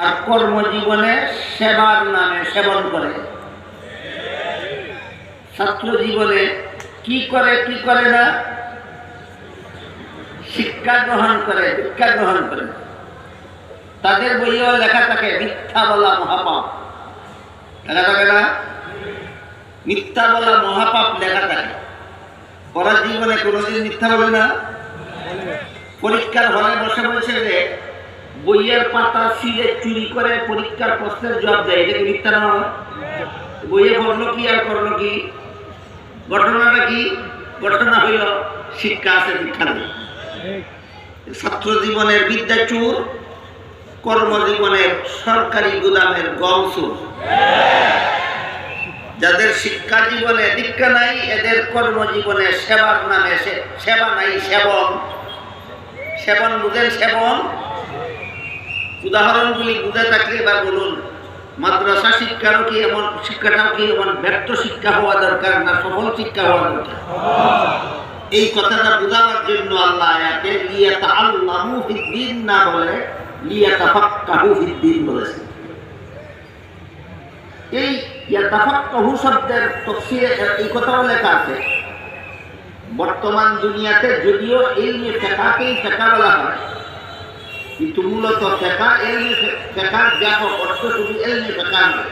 আর কর্মজীবনে সেবার নামে সেবন করে। ছাত্র জীবনে কি করে কি করে না? শিক্ষা গ্রহণ করে শিক্ষা গ্রহণ করে। তাদের বইয়েও লেখা থাকে, মিথ্যা বলা মহাপাপ। লেখা থাকে না? মিথ্যা বলা মহাপাপ লেখা থাকে। পড়ার জীবনে কোনোদিন মিথ্যা বলে না? পরীক্ষার হলে বসে বলছে যে বইয়ের পাতা ছিঁড়ে চুরি করে পরীক্ষার প্রশ্নের জবাব দেয়। এটা কি মিথ্যা না বইয়ে পড়ল কি আর করল কি? ঘটনাটা কি? ঘটনা হইল, শিক্ষা আছে দীক্ষা নেই ছাত্র জীবনের বিদ্যা চুর, কর্মজীবনের সরকারি গুদামের গম চুর। যাদের শিক্ষা জীবনে দীক্ষা নাই, এদের কর্মজীবনে সেবার নামে সেবা নাই, সেবন। সেবন বুঝেন সেবন? উদাহরণগুলি বুঝে থাকলে বা বলুন, মাদ্রাসা শিক্ষারও কি এমন শিক্ষাটাও কি এমন ব্যর্থ শিক্ষা হওয়া দরকার না সফল শিক্ষা হওয়া দরকার? এই কথাটা বোঝানোর জন্য আল্লাহ আয়াতে লিয়াতা আল্লাহু ফিদ্দিন না বলে লিয়াতা ফাক্কাহু ফিদ্দিন বলেছে এই ইয়াতাফাক্কাহু শব্দের তফসিরে এই কথাও লেখা আছে, বর্তমান দুনিয়াতে যদিও এলমে ফেকাকেই ফেকা বলা হয় কিন্তু মূলত ফেকা এলমি ফেকার ব্যাপক অর্থ শুধু এলমি ফেকা নয়।